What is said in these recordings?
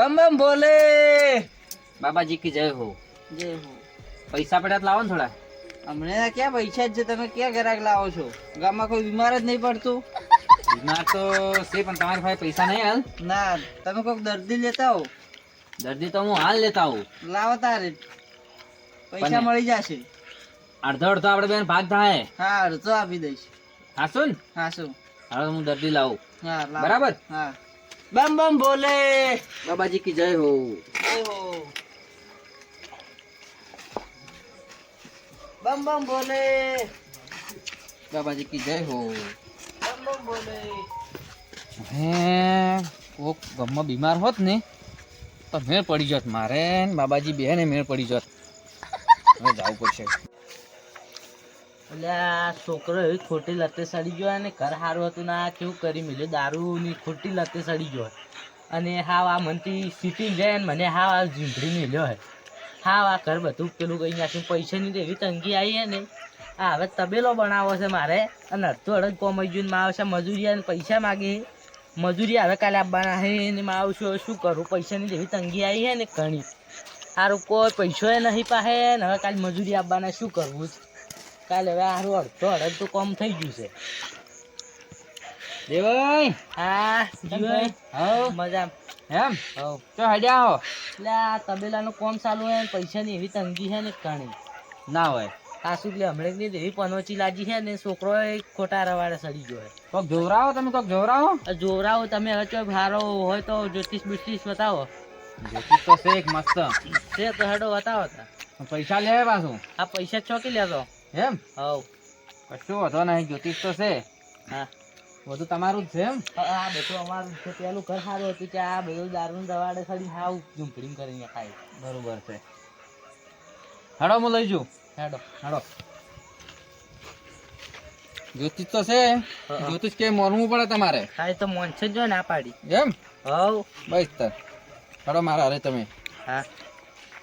બમ બમ બોલે. બાબાજી કી જય હો. જય હો. પૈસા પડ્યા તો લાવો ને થોડા. હમણાં ક્યાં પૈસા જ છે? તમે ક્યાં ગ્રાહક લાવો છો? ગામમાં કોઈ બીમાર જ નહીં પડતું? બીમાર તો છે પણ તમારી પાસે પૈસા નહીં હાલ. ના તમે કોઈક દર્દી લેતા હો દર્દી તો હું હાલ લેતા આવું. લાવો તારે. પૈસા મળી જશે. અડધો અડધો આપણે બેન ભાગ થાય. હા અડધો આપી દઈશ. હાસુ ને? હા શું હવે હું દર્દી લાવું. હા બરાબર? હા. બમ બમ બોલે. બાબાજી કી જય હો. જય હો. બમ બમ બોલે. બાબાજી કી જય હો. બમ બમ બોલે. હે કોક ગમમાં બીમાર હોત ને તો મેળ પડી જોત મારે ને બાબાજી બે ને મેળ પડી જોત. હવે જવું પડશે. એટલે આ છોકરો એવી ખોટી લતે સડી ગયો અને ઘર સારું હતું ને આ કેવું કરી મળ્યું દારૂની ખોટી લતે સડી ગયો. અને હાવ આ મનથી સીટી જાય ને મને હાવ આ ઝીંભડી મળ્યો હે. હાવ આ ઘર બધું પેલું કઈ નાખ્યું. પૈસાની એવી તંગી આવી હે ને. આ હવે તબેલો બનાવો છે મારે. અને અડધો અડધ કોમાઈ ગયું ને આવશે મજૂરી અને પૈસા માગે. મજૂરી હવે કાલે આપવાના હે ને માં આવશું શું કરું? પૈસાની એવી તંગી આવી હે ને ઘણી. સારું કોઈ પૈસો એ નહીં પાસે ને હવે કાલે મજૂરી આપવાના શું કરવું? કાલે હવે હારું અડધો અડધ તો કમ થઈ ગયું છે. દેવાઈ. હા જીવાય હા મજા એમ? હવ. તો હડ્યા હો એટલે આ તબેલાનું કોમ ચાલુ હે પૈસાની એવી તંગી છે ને ઘણી. ના હોય. સાસુ એટલે હમણાં ની એવી પનોચી લાગી છે ને છોકરો ખોટા રવાડે સડી ગયો કોક જોવરાવો તમે કોક જોવરાવો? આ જોવરાવો તમે હવે ચોક હારો હોય તો જ્યોતિષ બિસ્ટિસ બતાવો. જ્યોતિષ તો છે એક મસ્ત. છે તો હેડો બતાવો પૈસા લે પાછું. આ પૈસા ચોકી લેતો એમ? હવ. કશું વધો નહીં જ્યોતિષ તો છે. હા. બધું તમારું જ છે એમ? આ બધું અમારું છે. પેલું ઘર સારું હતું કે આ બધું દારૂ દવાડે સડી હાવ ઝૂંપડી કરીને ખાય. બરોબર છે. હેડો હું લઈ જઉં. હેડો. હેડો. જ્યોતિષ તો છે જ્યોતિષ કે મોરવું પડે તમારે. ખાય તો મોનસે જ જો ના પાડી. એમ? હવ. બસ તર. હેડો મારા અરે તમે. હા.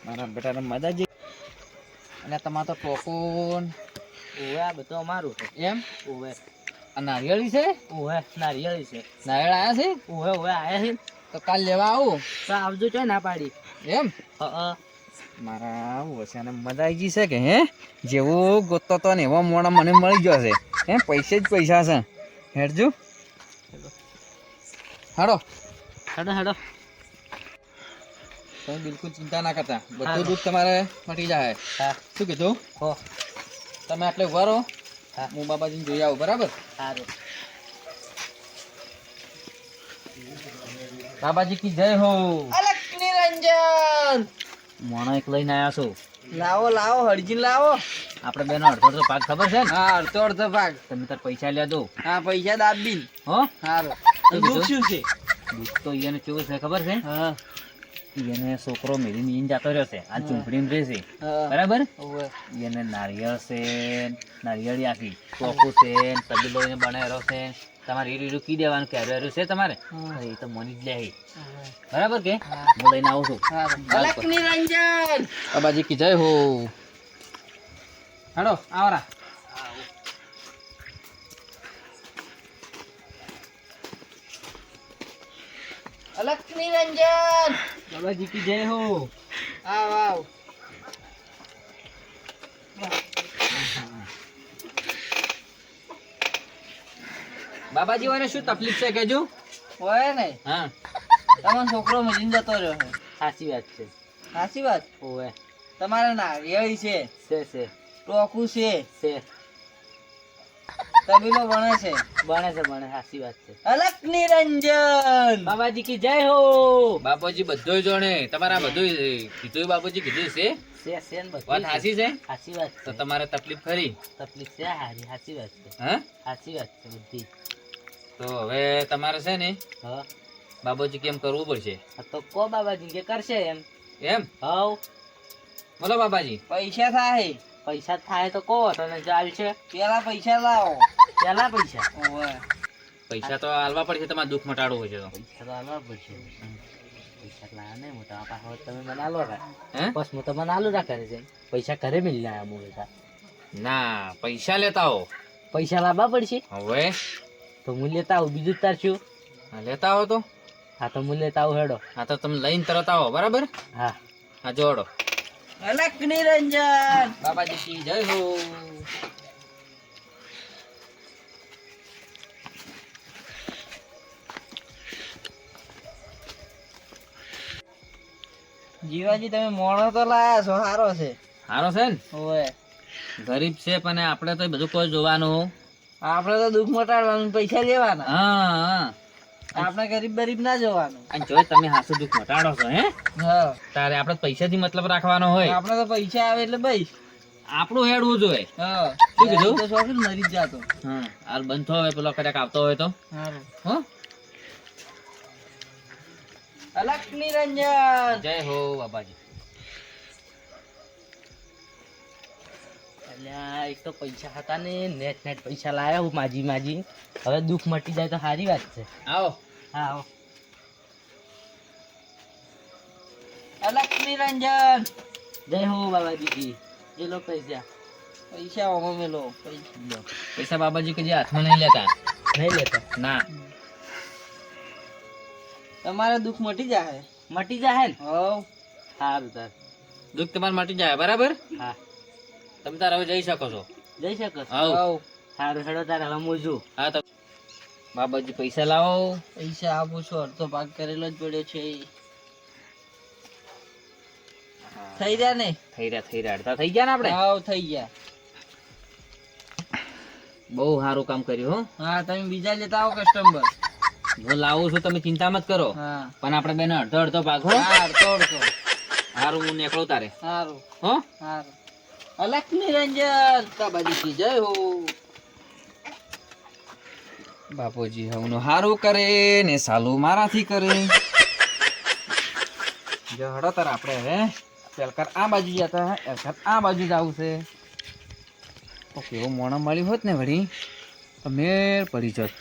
મારા બેટાને મજાજી અને તમારે તો ટોકોન ઓવે આ બધું અમારું છે. એમ? ઓવે આ નારિયેળી છે? ઓવે નારિયેળી છે. નારિયેળ આવ્યા છે? ઓવે ઓવે આયા છે. તો કાલ લેવા આવું. તો આવજો ચો ના પાડી. એમ? હા મારા વસ્યાને મજા આવી ગઈ છે કે હે? જેવો ગોતતો તો ને એવો મોડા મને મળી ગયો છે. હે પૈસે જ પૈસા છે. હેડજો. હેડો. હેડો હેડો. તમે બિલકુલ ચિંતા ના કરતા. બધું દૂધ તમારે મટી જાય હા. શું કીધું? હો. તમે આટલે ઊભા રહો. હા. હું બાબાજીને જોઈ આવું બરાબર? સારું બાબાજી કી જય હો. અલક નિરંજન. મોણો એક લઈને આવ્યા છો. લાવો લાવો હરજી લાવો. આપણે બેનો અડધો અડધો ભાગ ખબર છે ને? હા અડધો અડધો ભાગ તમે તાર પૈસા લે દો. હા પૈસા દાબીન. હો? સારું દુઃખ શું છે? દુઃખ તો એને કેવું છે ખબર છે? હા. એને છોકરો મેરી ઈન જતો રહ્યો છે. આ ચૂંટણીમાં રહેશે બરાબર? એને નારિયેળ છે નારિયેળી આખી. ચોખ્ખું છે તબેલો એને બનાવેલો છે. તમારે એ રીરું કી દેવાનું? કે હારું છે તમારે? એ તો મની જ લે બરાબર કે? હું. લઈને આવું છું. નિરંજન બાબાજી કી જય હો. હાડો આવરા. અલક નિરંજન બાબાજી કી જય હો. આવ આવ. બાબાજી વાને શું તકલીફ છે કેજો હોય ને. હા. તમારો છોકરો મજીન જતો રહ્યો છે. સાચી વાત છે. સાચી વાત? ઓવે. તમારે નારિયેળી છે. છે છે. ટોકું છે. છે. તબીલો બને છે. બને છે બને સાચી વાત છે. અલક નિરંજન. બાબાજી કી જય હો. બાપુજી બધું જોણે. તમારા બધું કીધું બાપુજી કીધું છે? વાત છે. હાસી છે? સાચી વાત તો તમારે તકલીફ ખરી? તકલીફ છે હારી સાચી વાત છે. હા? સાચી વાત છે બધી. તો હવે તમારે છે ને હા. બાબુજી કેમ કરવું પડશે? તો કો બાબાજી કે કરશે એમ. એમ? હવ. બોલો બાબાજી. પૈસા થાય પૈસા થાય તો કહો તને ચાલશે પેલા પૈસા લાવો. પેલા પૈસા? ઓવે. પૈસા તો હાલવા પડશે તમારે દુઃખ મટાડવું હોય છે તો. પૈસા તો આલવા પડશે. પૈસા ને પાછા તમે મને આલો રા હે? બસ હું તમને આલુ રાખે છે પૈસા ઘરે મિલી લાયા હું ના પૈસા લેતા હો પૈસા લાવવા પડશે. હવે? તો હું લેતા આવું બીજું જ તાર છું હા, લેતા હો તો. હા તો હું લેતા આવું હેડો. હા તો તમે લઈને તરત આવો બરાબર? હા. હા જોડો અલક નિરંજન. બાબાજી કી જય હો. જીવાજી તમે મોણો તો લાયા છો સારો છે. સારો છે ને? ઓય ગરીબ છે પણ આપણે તો બધું કોઈ જોવાનું. આપણે તો દુઃખ મટાડવાનું પૈસા લેવાના. હા હા. આપણે ગરીબ ગરીબ ના જોવાનું. અને જો તમે હાસુ દુઃખ મટાડો છો હે? હા. તારે આપણે પૈસાથી મતલબ રાખવાનો હોય. આપણે તો પૈસા આવે એટલે ભાઈ આપણું હેડવું જોઈએ. હા. શું કીધું? તો શોખીન મરી જાતો? હા. હાલ બંધ થયો હોય પેલો કદાચ આવતો હોય તો. હા હો? અલક નિરંજન જય હો બાબાજી. અલ્યા એક તો પૈસા હતા ને નેટ નેટ પૈસા લાયા હું માજી માજી. હવે દુઃખ મટી જાય તો સારી વાત છે. આવો. હા આવો. લક્ષ્મી રંજન જય હો બાબાજી એ લો પૈસા. પૈસા ઓમો મેલો. પૈસા પૈસા બાબાજી કે જે હાથમાં નહીં લેતા? નહીં લેતા. ના. તમારે દુઃખ મટી જાય મટી જાય ને? હો સારું તાર દુઃખ તમારે મટી જાય બરાબર? હા. તમે તારે હવે જઈ શકો છો. જઈ શકો છો? સારું સારું તારે હવે મોજું હા તો બાબાજી પૈસા લાવો. પૈસા આપું છું અડધો ભાગ કરેલો જ પડ્યો છે થઈ ગયા ને? થઈ રહ્યા થઈ રહ્યા. અડધા થઈ ગયા ને આપણે? હાવ થઈ ગયા. બહુ સારું કામ કર્યું હો. હા તમે બીજા લેતા આવો કસ્ટમર હું લાવું છું તમે ચિંતા મત કરો. હા. પણ આપણે બેન અડધો અડધો ભાગ હો. અડધો અડધો. સારું હું નીકળું તારે. સારું. હો? સારું. અલક નિરંજન કબાડી કી જય હો. બાપુજી હવનું હારું કરે ને સાલું મારાથી કરે. જો હડો તાર આપણે હવે પેલકર આ બાજુ જતા એલકર આ બાજુ જ આવું છે. તો કેવો મોણા મળ્યું હોત ને વળી અમેર પડી જત.